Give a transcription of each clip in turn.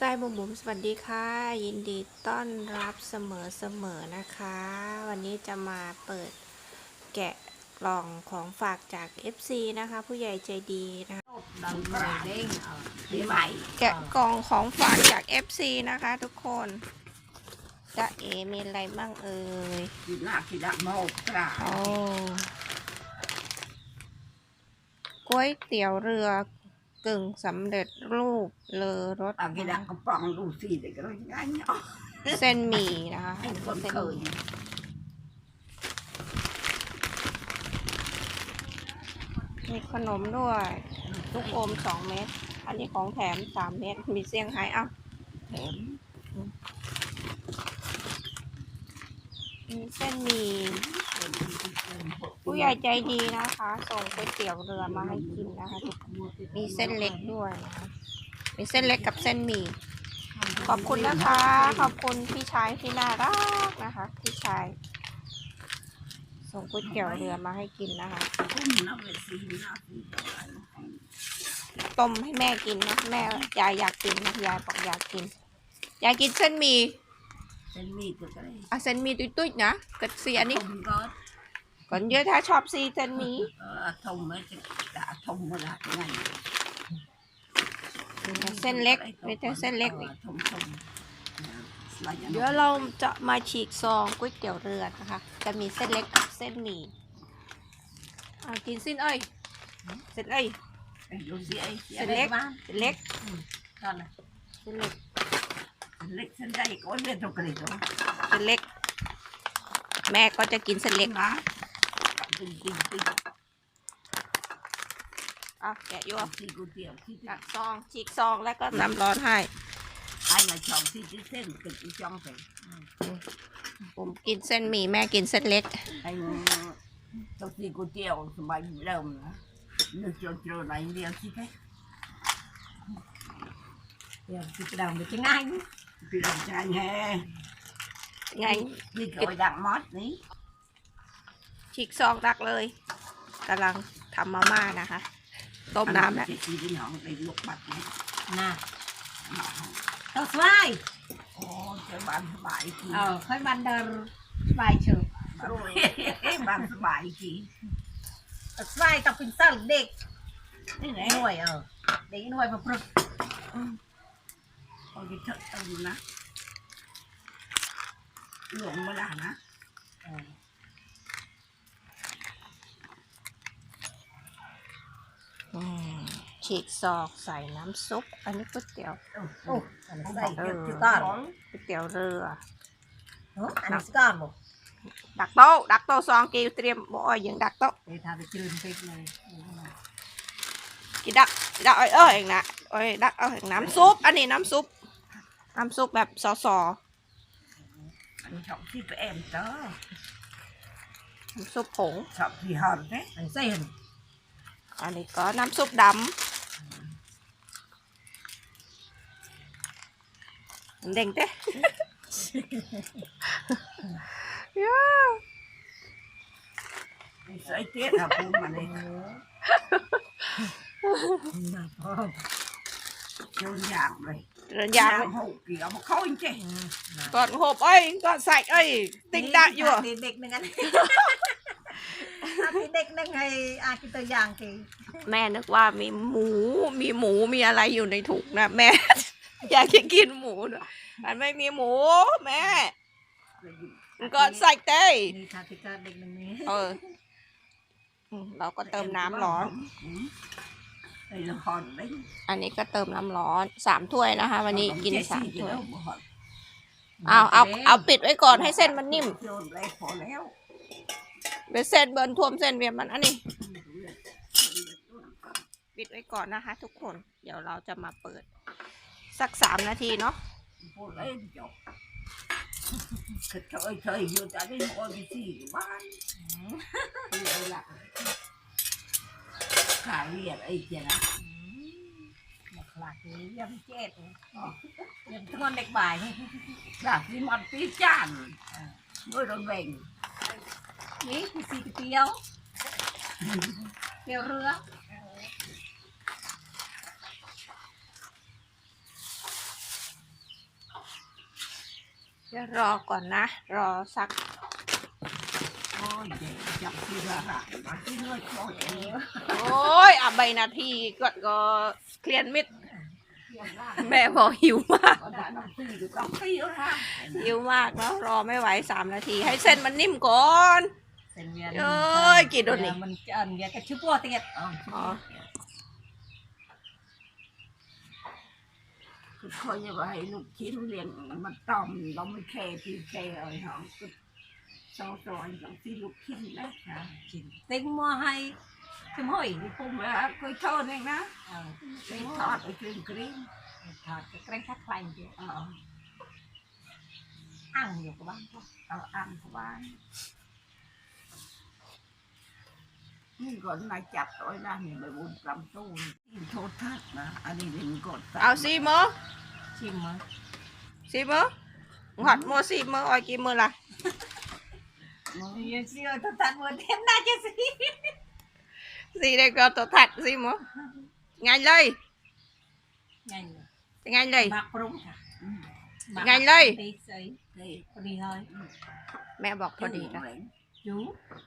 ไตล์บุ๋มบุ๋มสวัสดีค่ะ ยินดีต้อนรับเสมอเสมอนะคะ วันนี้จะมาเปิดแกะกล่องของฝากจาก FC นะคะ ผู้ใหญ่ใจดีนะคะ ดังกระเด้งเอาปีใหม่แกะกล่องของฝากจาก FC นะคะทุกคนจะเอมีอะไรบ้างเอ่ยกินหน้ากินหน้าโมกกระโอ้ก๋วยเตี๋ยวเรือก งสำเร็จรูปเลอรสอากินหน้ากระป๋องดูสิเด็กก็ง่ายเนาะเส้นหมี่นะคะให้คนเส้นเคหยมี่มีขนมด้วยลูกอมสองเม็ด อันนี้ของแถมสามเม็ด มีเซี่ยงไฮ้อ้าวแถมมีเส้นหมี่ ผู้ใหญ่ใจดีนะคะ ส่งก๋วยเตี๋ยวเรือมาให้กินนะคะทุกคนมีเส้นเล็กด้วยนะคะมีเส้นเล็กกับเส้นหมี่ขอบคุณนะคะ ขอบคุณพี่ชายที่น่ารักนะคะ พี่ชาย ส่งก๋วยเตี๋ยวเรือมาให้กินนะคะคุ้มนะเวสีนะสีต้มให้แม่กินนะแม่ยายอยากกินนะยายบอกอยากกินยายกินเส้นหมี่เป็นมีดก็ได้อะเส้นหมี่ตุ้ยๆนะกัดเสียนี่ทม ก็ก่อนเยอะถ้าชอบซีเส้นหมี่เออทมไม่จะด่าทมมาละไงเส้นเล็กไม่ใช่เส้นเล็กอีกทมทมเดี๋ยวเราจะมาฉีกซองก๋วยเตี๋ยวเรือนะคะ จะมีเส้นเล็กกับเส้นหมี่อะกินสิ้นเอ้ยเส้นเอ้ยดูสิไอ้เส้นเล็กบ้างเส้นเล็กตอนนั้นเส้นเล็กเล็กเส้นใหญ่ก็เรียนตรงกระดิ่งเส้นเล็ก แม่ก็จะกินเส้นเล็กนะ จริงจริงจริงอะแกะโยที่ก๋วยเตี๋ยวที่ตักซองฉีกซองแล้วก็น้ำร้อนให้ ไอ้มาชอบที่ที่เส้นติดที่จ้องไปผมกินเส้นหมี่แม่กินเส้นเล็ก ไอ้ตัวที่ก๋วยเตี๋ยวสมัยเริ่มนะนึกจนเจอไหนเดียวสิแค่เดี๋ยวที่กระดังไปจะง่ายพี่ลองใจแฮ่ไงนี่ก็ดังมอดนี่ ฉีกซองตักเลยกำลังทำมาม่านะคะ ต้มน้ำแล้วที่ที่หนองไปลวกบัดนี่น่ะต้องสบายโอ้จะบ้านสบายจีเออค่อยบันเดินสบายเฉยบ้านสบายจีสบายต้องเป็นเส้นเด็กนี่ไหนหน่วยเออเด็กหน่วยมาปรึกโอ้ยเถอะเอาอยู่นะหลงมาละนะ เออ อืม ฉีกซอกใส่น้ำซุป อันนี้ก๋วยเตี๋ยวโอ้อันนี้ใส่เออจุดก้อนก๋วยเตี๋ยวเรือเอออันนี้สก้อนบ่ดักโต๊ะดักโต๊ะซองกิวเตรียมบ่อยอย่างดักโต๊ะเดี๋ยวทำไปจืดพริกเลยกินดักดักเอ้ยเอ้ยเองนะเอ้ยดักเอาเองน้ำซุป อันนี้น้ำซุป น้ำซุปแบบสอสออันชอบที่ไปแอมเตอน้ำซุปผงชอบที่หอนเด้อันนี้ใส่เห็น อันนี้ก็น้ำซุปดำเด้งเต้ย่าใส่เตี้ยถ้าพูดมาเลยน่าพอโยนอย่างเลยเรือนยางหกเกี่ยวมาเข้าจริงก่อนหบเอ้ยก่อนใส่เอ้ย ติ๊งดะอยู่เด็กๆนึงอัน อาเด็กนึงให้อาคิดตัวอย่างทีแม่นึกว่ามีหมู มีหมูมีอะไรอยู่ในถุงนะแม่ อยากจะกินหมูนะมันไม่มีหมู แม่มันก็ใส่เต้นี่ทาติกาเด็กนึงนี้เอออืมเราก็เติมน้ำร้อนไอ้ละครเลยอันนี้ก็เติมน้ำร้อนสามถ้วยนะคะ วันนี้กินสามถ้วยเอาเอาเอาเอาปิดไว้ก่อนให้เส้นมันนิ่มโยนไปพอแล้ว เดี๋ยวเส้นเบิร์นท่วมเส้นเวียนมันอันนี้ปิดไว้ก่อนนะคะ ทุกคน เดี๋ยวเราจะมาเปิด สักสามนาทีเนาะพอแล้วจบคือเธอเธออยู่แต่ได้หมดที่บ้านเลยล่ะขายเรียดไอ้เจ้านะหลักนี้เยี่ยมเจ็ดเยี่ยมทุกคนเด็กบ่ายขายที่มันปีจานด้วยรถเบ่งนี่คือสีเตียวเตียวเรือจะรอก่อนนะ รอสักโอ้ยเด็กจับที่ระหายมาที่เลยคอยเองโอ้ยอะใบนาทีก็ก็เคลียนมิด แม่บอกหิวมากหิวมากแล้วรอไม่ไหวสามนาที ให้เส้นมันนิ่มก่อน เส้นเวียนเอ้ยกี่โดนนี่มันจะอันเวียนกระชุบวัวเตียดอ๋ออ๋อคือคอยจะไปให้ลูกชิ้นเลี้ยงมันต้อมเราไม่แค่ ปีแค่เอ้ยหอมก็ซอสอนอย่างที่ลูกชิ้นนะกินติ้งมัวให้ขึ้นห้อยผมว่าเคยทอดเองนะเออไปทอดไปกรีนกรีนถอดกระเกรงทักไฟเดียวเอออ่างอยู่กับบ้านก็เอาอันเข้าบ้านนี่ก่อนนายจับตัวนะนี่ไปบุญกำตู้นี่โทษทักนะอันนี้เป็นกดเอาซีมอชิมมาซีมอหัดโมซีมอออยกี่มือละเยสิเอาตัวตัดมือเต็มหน้าจะสิซีได้ก็ตัวถัดซีมอไงเลยไงไงเลยบักปรุงค่ะไงเลยตีใส่นี่พอดีเลยแม่บอกพอดีนะอยู่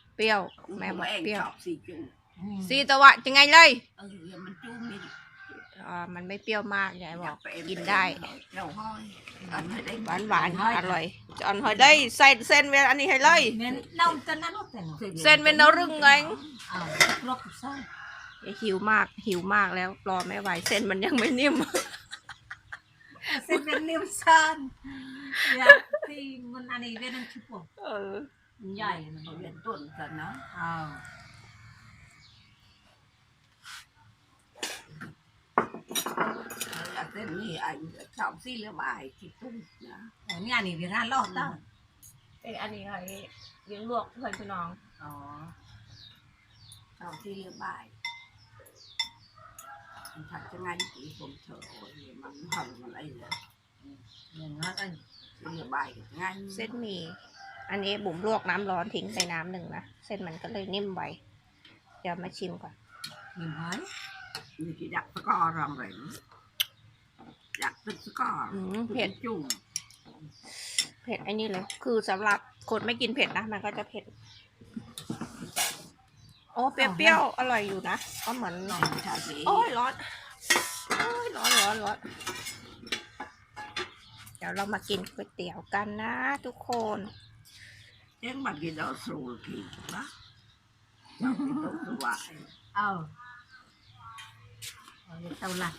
เปรี้ยว แม่แม่บอกเองเปรี้ยวชอบสีจุ่มซีตะวะจะไงเลยเอออย่ามันจุ่มนี่อ่ามันไม่เปรี้ยวมากยายบอกไปเองกินได้เราห้อยอันไม่ได้หวานหวานๆอร่อยจอนหอยได้ใส่เส้นเวลาอันนี้ให้เลยเมนเน่าจนนั้นแต่หนูเส้นเป็นเนารึ่งไงอ้าวลบกับไส้หิวมากหิวมากแล้วรอไม่ไหวเส้นมันยังไม่นิ่มเส้นเป็นนิ่มซันอยากที่มันอันนี้เวียนน้ำชุบปวเออมันใหญ่มันเอาเรียนต้นกันนะ อ้าวอยากเส้นนี่ไอ้ชอบสีเหลืองใบที่ตุ้มนะอันนี้อันนี้เวียนร้านรอบตั้งเอ้อันนี้ให้เลี้ยงลวกเพื่อนพี่น้อง อ๋อชอบสีเหลืองใบมันถัดจะไงกี่ผมเถอะโอ้ยมันหันมันอะไรเลยอย่างนั้นอันสีเหลืองใบง่ายเส้นหมี่ อันนี้บุ๋มลวกน้ำร้อนทิ้งไปน้ำหนึ่งนะ เส้นมันก็เลยนิ่มไวเดี๋ยวมาชิมก่อนหิมหอยนี่ที่ดักสกอร์รำไรดักตึกสกอร์อืมเผ็ดจุ่มเผ็ดไอ้นี่เลย คือสำหรับคนไม่กินเผ็ดนะ มันก็จะเผ็ด โอ้เปรี้ยวๆอร่อยอยู่นะ ก็เหมือนน้องชาสีโอ้ยร้อนโอ้ยร้อนร้อนร้อนเดี๋ยวเรามากินก๋วยเตี๋ยวกันนะทุกคน เอ็งมันกินเอาสูตรกินนะเรากินต้มสวายเอาเอาเตาลัด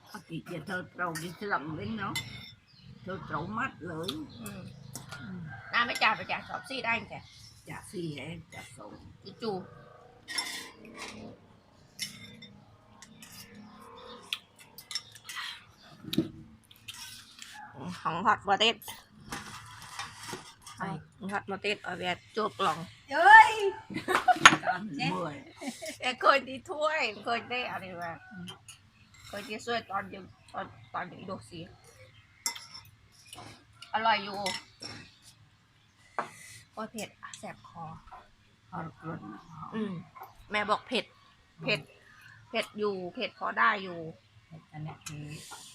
ปกติจะเธ ของฮอตบอเต็ดใส่ฮอตบอเต็ดเอาแบบจุกหลองเอ้ยกันเมื่อยแต่เคยดีถ้วยเคยได้อะไรมาเคยดีถ้วยตอนยังตอนตอนอยู่โดซีอร่อยอยู่โอ้ยเผ็ดแสบคอพอเกินอืมแม่บอกเผ็ด เผ็ด เผ็ดอยู่ เผ็ดพอได้อยู่ อันนี้คือ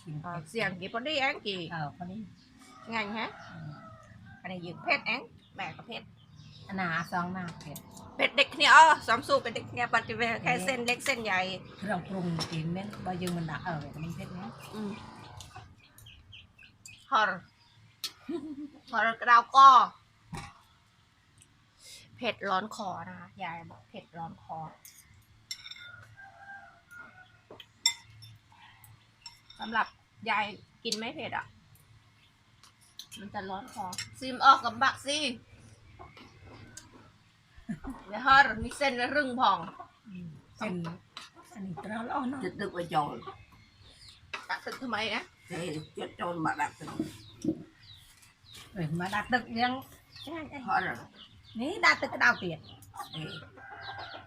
กินเอ่อเสียงกี่พอดีแองกี่เออคนนี้ไงฮะอันนี้ยืมเผ็ดแองแม่ก็เผ็ดอันนาซองหน้าเผ็ดเผ็ดเด็กเนี่ยอ๋อสามสูตรเป็นเด็กเนี่ยปัจจุบันแค่เส้นเล็กเส้นใหญ่เครื่องปรุงกินเม่นบายังมันดักเออแบบนี้เผ็ดเนี้ยอืมฮอร์ฮอร์กระดาวก็เผ็ดร้อนคอนะคะยายบอกเผ็ดร้อนคอ สำหรับยายกินไม่เผ็ดอะ มันจะร้อนคอซิมออกกับบักซี่เดี๋ยวฮอร์มีเส้นและรึ่งพองเส้นอันนี้ตราล้อเนาะจะตึกไปจอยตักตึกทำไมนะเฮ้จะจอยมาดักตึกเอ้ยมาดักตึกยังเพราะอะไรนี่ดักตึกกระดาวเปียกเฮ้ย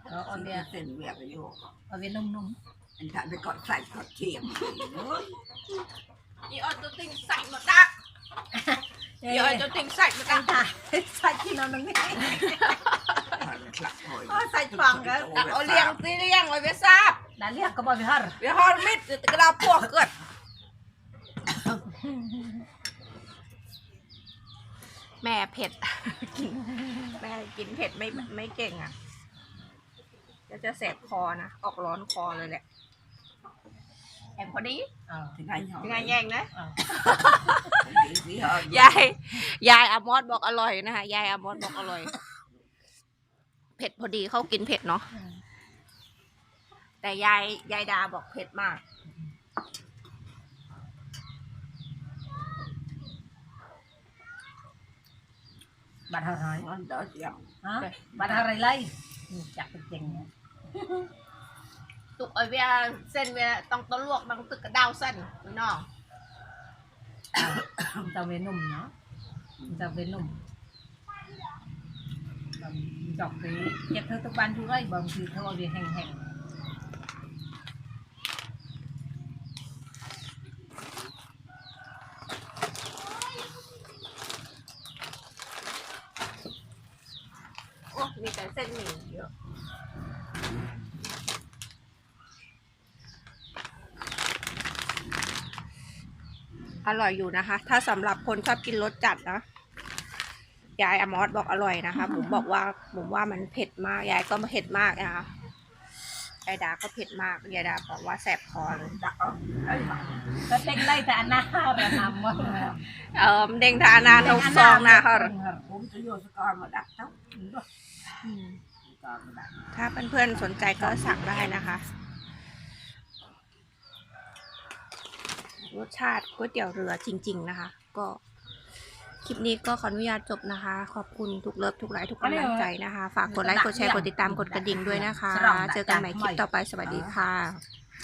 เออเอาเดีเดียยวเส้นเวียกอยู่เอาเวียนนุ่ม อันถ้าไปกดใส่กดเทียมเฮ้ยอีออนตัวติงใส่หมดละๆอีออนตัวติงใส่หมดกัละนค่ะใส่กินเอาหนึ่งนี่หลักหอยเอาใส่ฟังกันเอาเลี้ยงตีเลี้ยงไว้ไปทราบ đã liếc có bao giờ hở เดี๋ยวฮอมิดกระดาพวกเกิด แม่เผ็ด กินแม่กินเผ็ดไม่ไม่เก่งอะจะจะแสบคอนะ ออกร้อนคอเลยแหละ แอมพอดี ờ ถึงไงเหรอยังไงแย่งนะ ờ สีเหรอยายยายอามอสบอกอร่อยนะคะยายอามอสบอกอร่อย เผ็ดพอดีเขากินเผ็ดเนาะแต่ยายยายดาบอกเผ็ดมาก bạn hở hỏi มันเดอเสียง hả bạn hở lấy Ừ, chặt được chừng nha ตุกอเวียเส้นเวียต้องต้อลวกต้องตึกกระดาวเส้นพี่น้องตะเวนหนุ่มเนาะตะเวนหนุ่มจอกสีเจ็บเธอตะวันทุกไรบางทีเธอเอาเดียแห้งๆอ้มีแต่เส้นหมี่เยอะ อร่อยอยู่นะคะ ถ้าสำหรับคนชอบกินรสจัดนะยายอมอสบอกอร่อยนะคะผมบอกว่าผมว่ามันเผ็ดมากยายก็เผ็ดมากนะคะยายดาก็เผ็ดมากยายดาบอกว่าแสบคอเลยดักเอาไอ้หมา tao đánh lấy ta na rồi nằm quá เออเด้งทานาทงซองนะค่ะผมจะโยนสกอร์มาดักเท่าด้วยสกอร์มาดักถ้าเพื่อนๆสนใจก็สั่งได้นะคะ รสชาติก๋วยเตี๋ยวเรือจริง ๆ นะคะ ก็คลิปนี้ก็ขออนุญาตจบนะคะ ขอบคุณทุกเลิฟทุกไลค์ทุกกำลังใจนะคะ ฝากกดไลค์กดแชร์กดติดตามกดกระดิ่งด้วยนะคะ เจอกันใหม่คลิปต่อไปสวัสดีค่ะ